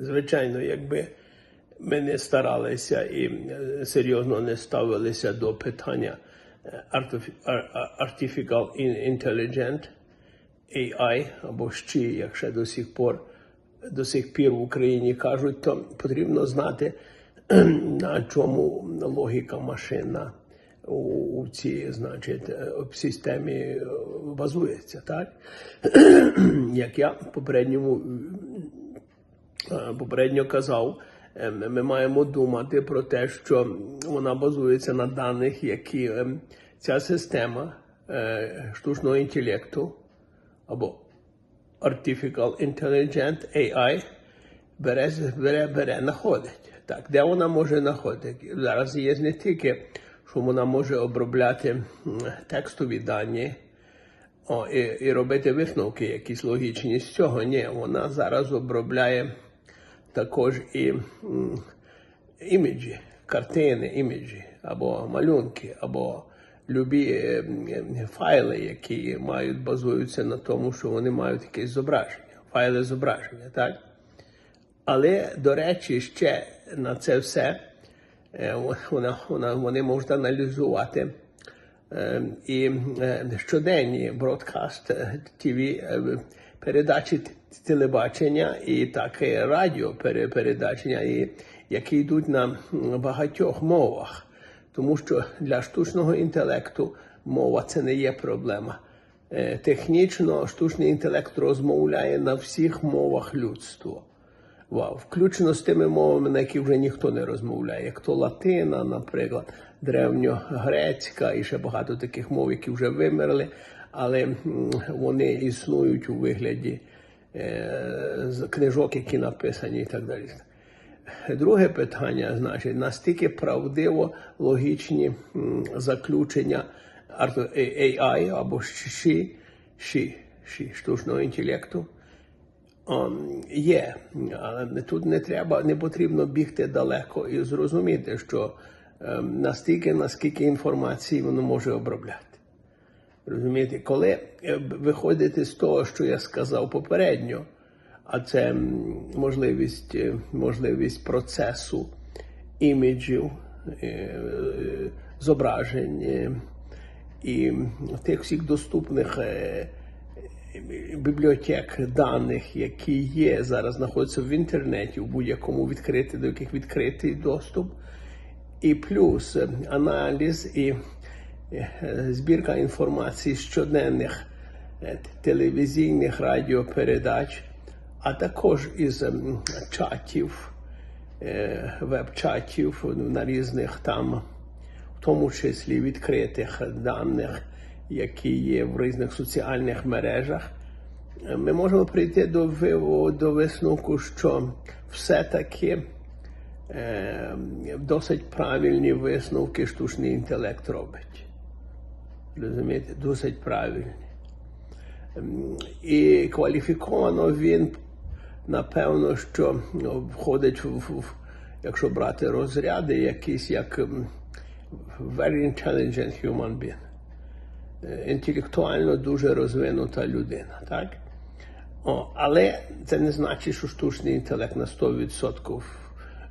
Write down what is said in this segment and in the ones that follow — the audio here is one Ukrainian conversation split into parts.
Звичайно, якби ми не старалися і е, серйозно не ставилися до питання е, ar- Artificial Intelligent AI, або ще, як ще до сих пор до сих пір в Україні кажуть, то потрібно знати, на чому логіка машина у, цій, значить, е, системі е, базується, так? Як я в попередньому е, попередньо казав, е, ми маємо думати про те, що вона базується на даних, які е, ця система е, штучного інтелекту або Artificial Intelligent AI бере, бере, бере, знаходить. Так, де вона може знаходити? Зараз є не тільки, що вона може обробляти текстові дані, о, і, і робити висновки якісь логічні з цього. Ні, вона зараз обробляє також і іміджі, картини, іміджі, або малюнки, або любі е, файли, які мають базуються на тому, що вони мають якесь зображення, файли зображення, так? Але, до речі, ще на це все е, вона, вона, вони можуть аналізувати е, і е, щоденні бродкаст ТВ передачі телебачення і так і радіо пере- передачення, і, які йдуть на багатьох мовах. Тому що для штучного інтелекту мова це не є проблема. Е, Технічно штучний інтелект розмовляє на всіх мовах людства. Вау, включно з тими мовами, на які вже ніхто не розмовляє, як то латина, наприклад, древньогрецька і ще багато таких мов, які вже вимерли, але вони існують у вигляді е, книжок, які написані і так далі. Друге питання, значить, настільки правдиво логічні заключення AI або ші, ші, ші, штучного інтелекту. Ом, Є, але тут не треба, не потрібно бігти далеко і зрозуміти, що ем, настільки, наскільки інформації воно може обробляти. Розумієте, коли е, виходити з того, що я сказав попередньо, а це можливість, е, можливість процесу іміджів, е, зображень і тих всіх доступних бібліотек даних, які є зараз, знаходяться в інтернеті, у будь-якому відкритий, до яких відкритий доступ, і плюс е, аналіз і е, збірка інформації щоденних е, телевізійних радіопередач, а також із ем, чатів, веб-чатів на різних там, в тому числі відкритих даних, які є в різних соціальних мережах, е, ми можемо прийти до, до висновку, що все-таки е, досить правильні висновки штучний інтелект робить. Розумієте, досить правильні. І кваліфіковано він, напевно, що входить в, якщо брати розряди, якісь як very intelligent human being. Інтелектуально дуже розвинута людина, так? О, але це не значить, що штучний інтелект на 100%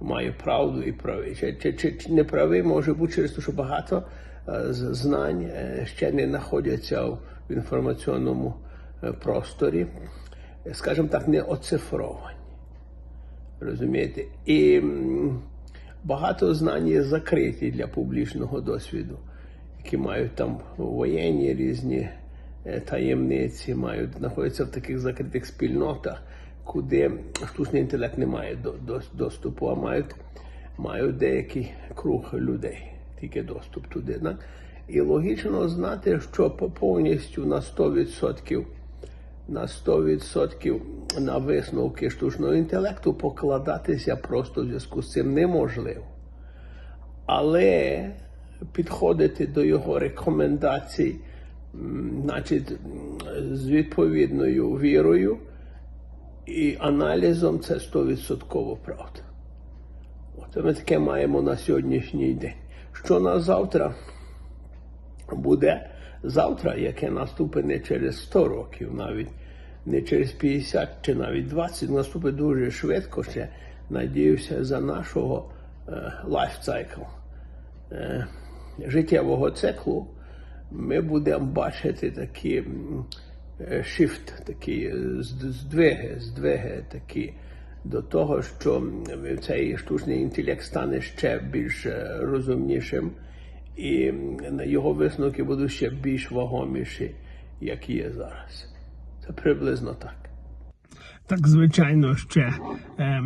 має правду і правий. Чи, чи, чи, не правий може бути через те, що багато е, знань е, ще не знаходяться в інформаційному е, просторі, скажімо так, не оцифровані. Розумієте? І багато знань є закриті для публічного досвіду, які мають там воєнні різні е, таємниці, мають знаходяться в таких закритих спільнотах, куди штучний інтелект не має до- до- доступу, а мають, мають деякий круг людей, тільки доступ туди. да? І логічно знати, що повністю на 100% на 100% на висновки штучного інтелекту покладатися просто в зв'язку з цим неможливо. Але підходити до його рекомендацій, значить, з відповідною вірою і аналізом це 100% правда. От ми таке маємо на сьогоднішній день. Що на завтра буде завтра, яке наступить не через 100 років, навіть не через 50 чи навіть 20, наступить дуже швидко ще, надіюся, за нашого е, е, життєвого циклу ми будемо бачити такі м, е, такі е, здвиги, здвиги такі до того, що цей штучний інтелект стане ще більш е, розумнішим, і його висновки будуть ще більш вагоміші, як є зараз. Це приблизно так. Так, звичайно, ще е,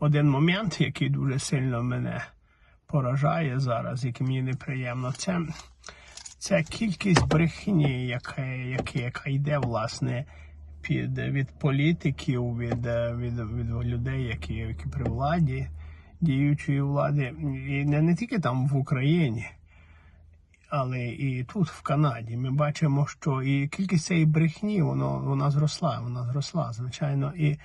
один момент, який дуже сильно мене поражає зараз, який мені неприємно, це, це кількість брехні, яка, яка, яка йде власне під, від політиків, від, від, від людей, які, які при владі, діючої влади, і не, не тільки там в Україні. Але і тут, в Канаді, ми бачимо, що і кількість цієї брехні воно, вона зросла, вона зросла, звичайно. І,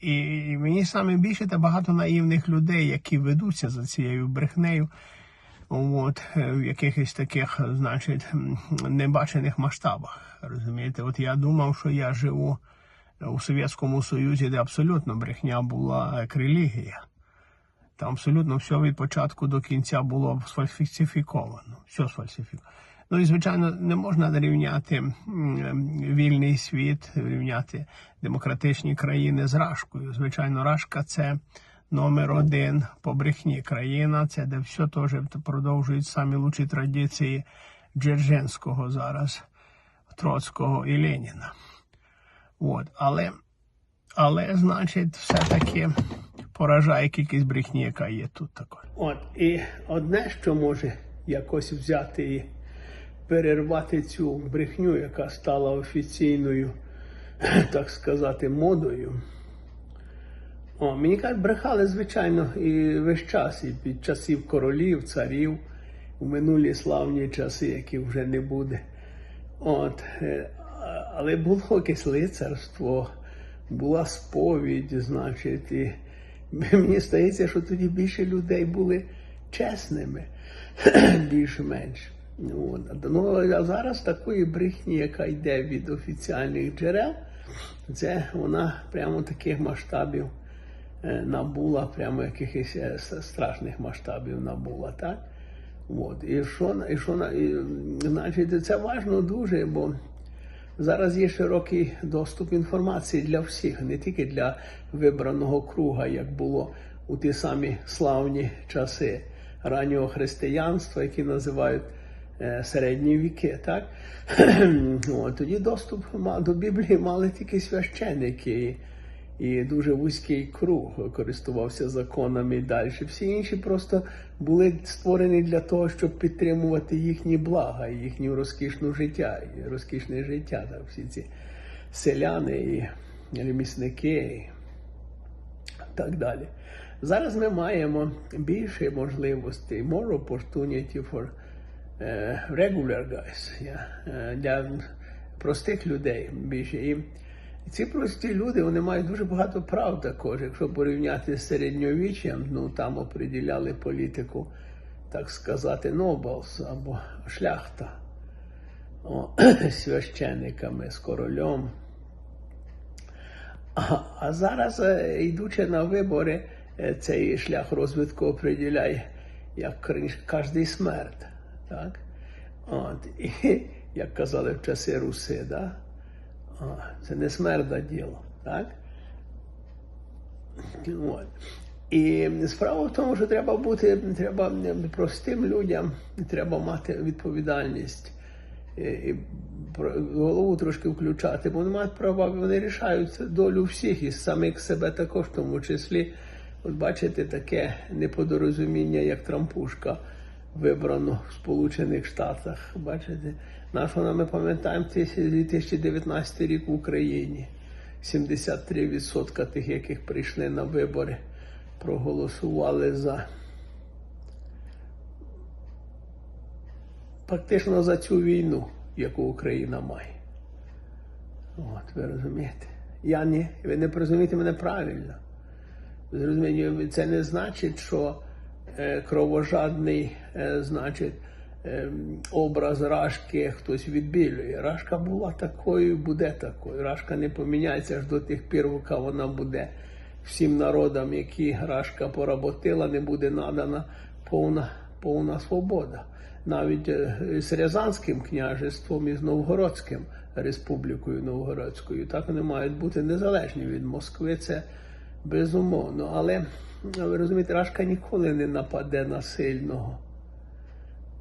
і, мені саме більше та багато наївних людей, які ведуться за цією брехнею, от, е, в якихось таких, значить, небачених масштабах. Розумієте, от я думав, що я живу у Совєтському Союзі, де абсолютно брехня була як релігія. Там абсолютно все від початку до кінця було сфальсифіковано. Все сфальсифіковано. Ну і звичайно, не можна рівняти вільний світ, рівняти демократичні країни з Рашкою. Звичайно, Рашка це номер один по брехні країна, це де все теж продовжують самі лучші традиції Джерженського зараз, Троцького і Леніна. От. Але але, значить, все-таки поражає кількість брехні, яка є тут також. От, і одне, що може якось взяти і перервати цю брехню, яка стала офіційною, так сказати, модою. О, мені кажуть, брехали, звичайно, і весь час, і під часів королів, царів, у минулі славні часи, які вже не буде. От, е, але було якесь лицарство, була сповідь, значить, і мені здається, що тоді більше людей були чесними, більш-менш. Ну. А зараз такої брехні, яка йде від офіціальних джерел, це вона прямо таких масштабів е, набула, прямо якихось е, страшних масштабів набула, так? От. І що, і що і, значить, це важно дуже, бо зараз є широкий доступ інформації для всіх, не тільки для вибраного круга, як було у ті самі славні часи раннього християнства, які називають середні віки. Так? Тоді доступ до Біблії мали тільки священики. І дуже вузький круг користувався законами і далі. Всі інші просто були створені для того, щоб підтримувати їхні блага, їхнє розкішне життя, розкішне життя. Так, всі ці селяни і ремісники і так далі. Зараз ми маємо більше можливостей, more opportunity for е, regular guys, yeah, е, для простих людей більше. І ці прості люди вони мають дуже багато прав також. Якщо порівняти з середньовіччям, ну там оприділяли політику, так сказати, Нобелс або шляхта О, священниками з королем. А, а зараз, е, йдучи на вибори, е, цей шлях розвитку определяє як кожний смерть. Так? От, і, як казали в часи Руси, да? О, це не смерда діло. Так? От. І справа в тому, що треба бути треба простим людям, треба мати відповідальність і, і голову трошки включати, бо вони мають права, вони рішають долю всіх і самих себе також, в тому числі. От бачите, таке неподорозуміння, як Трампушка вибрано в Сполучених Штатах. Бачите, нашого ми пам'ятаємо 2019 рік в Україні. 73% тих, яких прийшли на вибори, проголосували за фактично за цю війну, яку Україна має. От, ви розумієте? Я ні, ви не розумієте мене правильно. Ви зрозумієте, це не значить, що кровожадний, е, значить, ем, образ Рашки хтось відбілює. Рашка була такою, буде такою. Рашка не поміняється аж до тих пір, поки вона буде всім народам, які Рашка поработила, не буде надана повна, повна свобода. Навіть е, з Рязанським княжеством і з Новгородським республікою Новгородською. Так вони мають бути незалежні від Москви. Це безумовно. Але ви розумієте, Рашка ніколи не нападе на сильного,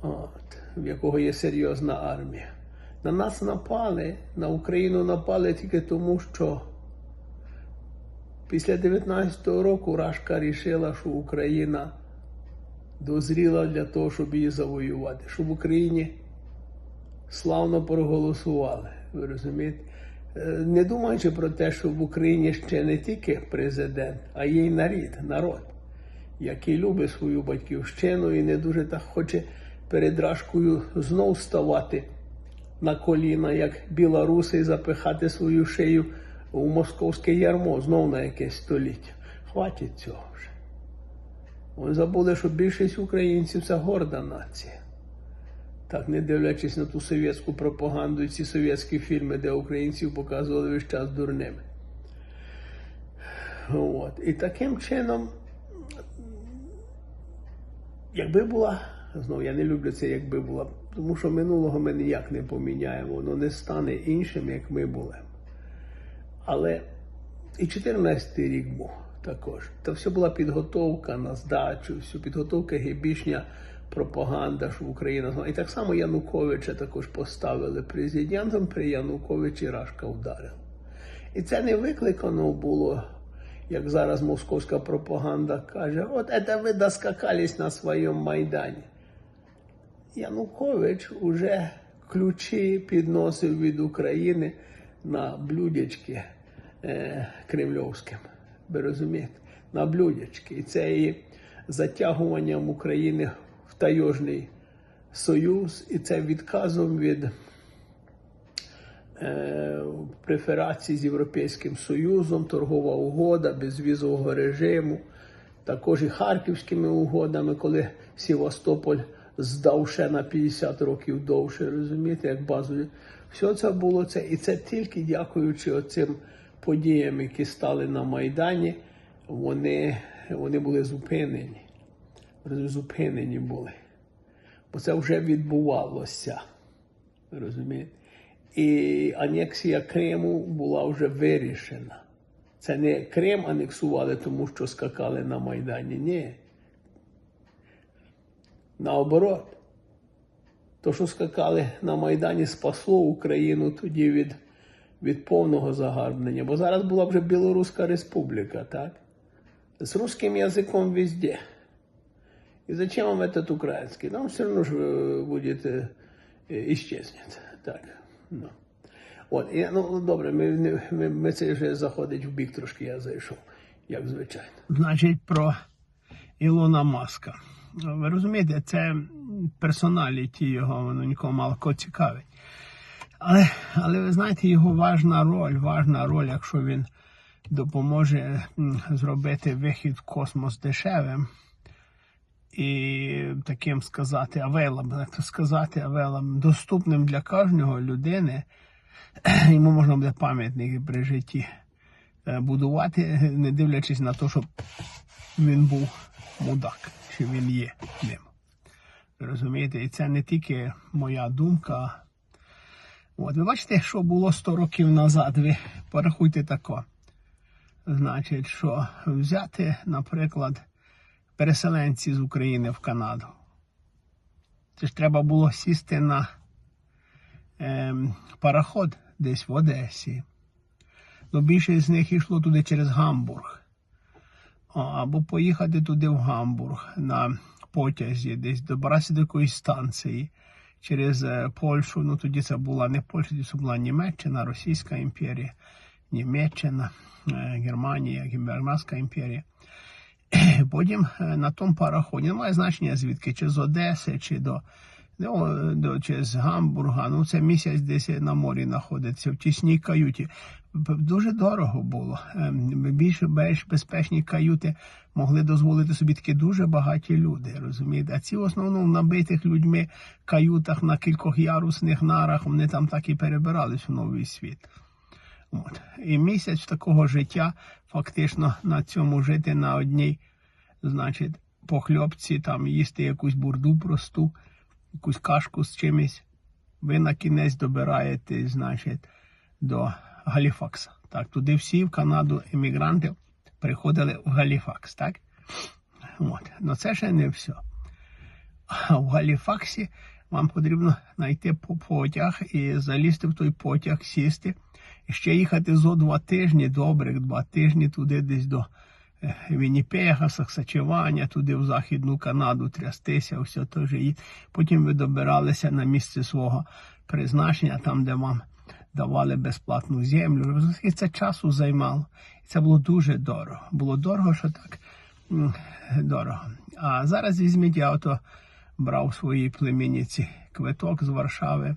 от, в якого є серйозна армія. На нас напали, на Україну напали тільки тому, що після 19-го року Рашка рішила, що Україна дозріла для того, щоб її завоювати, щоб в Україні славно проголосували. Ви розумієте? Е, Не думаючи про те, що в Україні ще не тільки президент, а є й нарід, народ, який любить свою батьківщину і не дуже так хоче перед Рашкою знов ставати на коліна, як білоруси, і запихати свою шию у московське ярмо знов на якесь століття. Хватить цього вже. Вони забули, що більшість українців це горда нація. Так, не дивлячись на ту совєтську пропаганду і ці совєтські фільми, де українців показували весь час дурними. От. І таким чином, якби була, знову я не люблю це, якби була, тому що минулого ми ніяк не поміняємо, воно не стане іншим, як ми були. Але і 14-й рік був також. Та все була підготовка на здачу, все підготовка гебішня пропаганда, що Україна. І так само Януковича також поставили президентом, при Януковичі Рашка вдарив. І це не викликано було, як зараз московська пропаганда каже, от це ви доскакались на своєму Майдані. Янукович уже ключі підносив від України на блюдечки е, кремльовським. Ви розумієте? На блюдечки. І це і затягуванням України в тайожний союз, і це відказом від е, преферації з Європейським Союзом, торгова угода, безвізового режиму, також і харківськими угодами, коли Севастополь здав ще на 50 років довше, розумієте, як базові. Все це було це, і це тільки дякуючи оцим подіям, які стали на Майдані, вони, вони були зупинені. Зупинені були. Бо це вже відбувалося. Розумієте? І анексія Криму була вже вирішена. Це не Крим анексували, тому що скакали на Майдані. Ні. Наоборот. То, що скакали на Майдані, спасло Україну тоді від, від повного загарбнення. Бо зараз була вже Білоруська республіка, так? З русским язиком везде. И зачем вам этот украинский? Нам все равно же э, будет э, э, исчезнет. Так. Ну. От, і, ну добре, ми, не- ми, ми це вже заходить в бік трошки, я зайшов, як звичайно. Значить, про Ілона Маска. Ви розумієте, це персоналіті його, воно нікого мало кого цікавить. Але, але ви знаєте, його важна роль, важна роль, якщо він допоможе м, зробити вихід в космос дешевим і таким сказати, available, як то сказати, available, доступним для кожного людини, йому можна буде пам'ятники при житті е, будувати, не дивлячись на те, щоб він був мудак, чи він є ним. Розумієте, і це не тільки моя думка. От, ви бачите, що було 100 років назад, ви порахуйте тако. Значить, що взяти, наприклад, переселенці з України в Канаду. Це ж треба було сісти на ем, пароход десь в Одесі. Ну, більшість з них йшло туди через Гамбург. Або поїхати туди в Гамбург на потязі, десь добратися до якоїсь станції через е, Польщу. Ну тоді це була не Польща, тоді це була Німеччина, Російська імперія, Німеччина, е, Германія, Германська імперія. Потім е, на тому пароході немає значення звідки, чи з Одеси, чи до Ну, до, через Гамбурга, ну це місяць десь на морі знаходиться, в тісній каюті. Дуже дорого було. Ем, Більш, більш безпечні каюти могли дозволити собі такі дуже багаті люди, розумієте? А ці в основному набитих людьми каютах на кількох ярусних нарах, вони там так і перебирались в новий світ. От. І місяць такого життя, фактично на цьому жити на одній, значить, похльопці, там їсти якусь бурду просту, якусь кашку з чимось. Ви на кінець добираєтесь, значить, до Галіфакса. Так, туди всі в Канаду емігранти приходили в Галіфакс, так? От. Ну це ще не все. А в Галіфаксі вам потрібно знайти потяг і залізти в той потяг, сісти. Ще їхати зо два тижні, добрих два тижні туди десь до е, Вінніпега, Саксачевання, туди в Західну Канаду трястися, все то ж. І потім ви добиралися на місце свого призначення, там, де вам давали безплатну землю. І це часу займало. Це було дуже дорого. Було дорого, що так дорого. А зараз візьміть, я ото брав своїй племінниці квиток з Варшави.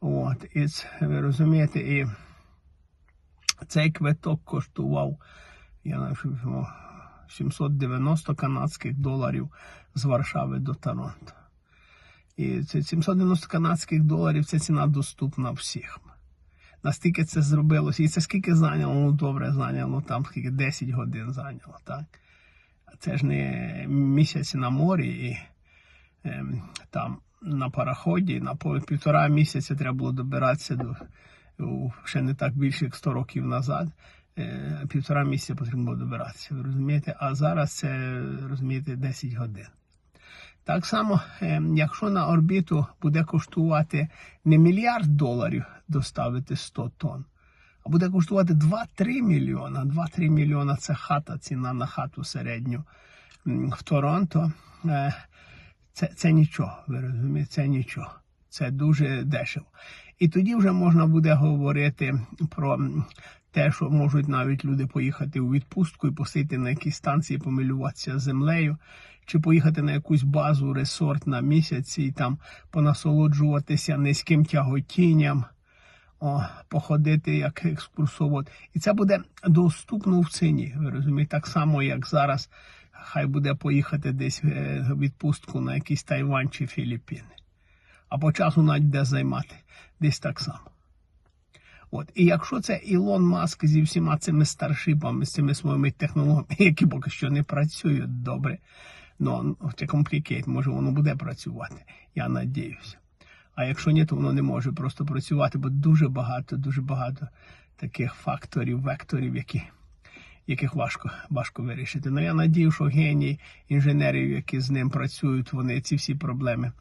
От, і ви розумієте, і цей квиток коштував, я не 790 канадських доларів з Варшави до Торонто. І це 790 канадських доларів це ціна доступна всіх. Настільки це зробилося, і це скільки зайняло, ну добре зайняло, там скільки 10 годин зайняло, так? Це ж не місяць на морі і ем, там на пароході, на півтора місяця треба було добиратися до ще не так більше як 100 років назад. Е, півтора місяця потрібно було добиратися, ви розумієте? А зараз це розумієте 10 годин. Так само, е, якщо на орбіту буде коштувати не мільярд доларів доставити 100 тонн, а буде коштувати 2-3 мільйона. 2-3 мільйона це хата, ціна на хату середню в Торонто. Е, Це, це нічого, ви розумієте, це нічого. Це дуже дешево. І тоді вже можна буде говорити про те, що можуть навіть люди поїхати у відпустку і посидіти на якійсь станції, помилюватися землею, чи поїхати на якусь базу, ресорт на місяць і там понасолоджуватися низьким тяготінням, о, походити як екскурсовод. І це буде доступно в ціні. Ви розумієте, так само, як зараз хай буде поїхати десь е, в відпустку на якийсь Тайвань чи Філіппіни. А по часу навіть де займати десь так само. От. І якщо це Ілон Маск зі всіма цими старшипами, з цими своїми технологіями, які поки що не працюють добре, ну це комплікейт, може воно буде працювати, я надіюся. А якщо ні, то воно не може просто працювати, бо дуже багато, дуже багато таких факторів, векторів, які, яких важко, важко вирішити. Ну я надію, що генії інженерів, які з ним працюють, вони ці всі проблеми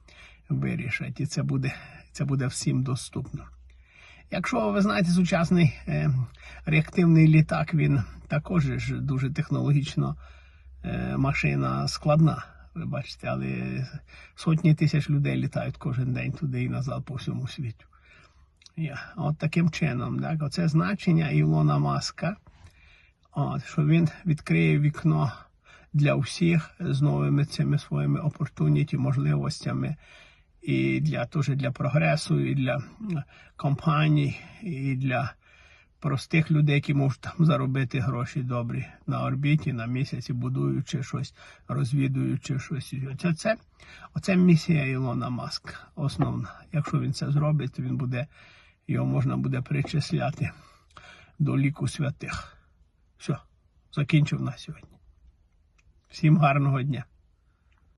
вирішать. І це буде, це буде всім доступно. Якщо ви знаєте, сучасний е, реактивний літак, він також ж дуже технологічно е, машина складна. Ви бачите, але сотні тисяч людей літають кожен день туди і назад по всьому світу. Я. От таким чином, так, оце значення Ілона Маска, от, що він відкриє вікно для всіх з новими цими своїми опортуніті, можливостями і для теж для прогресу, і для компаній, і для простих людей, які можуть там заробити гроші добрі на орбіті, на місяці, будуючи щось, розвідуючи щось. Оце, це, оце місія Ілона Маска основна. Якщо він це зробить, то він буде, його можна буде причисляти до ліку святих. Все, закінчив на сьогодні. Всім гарного дня.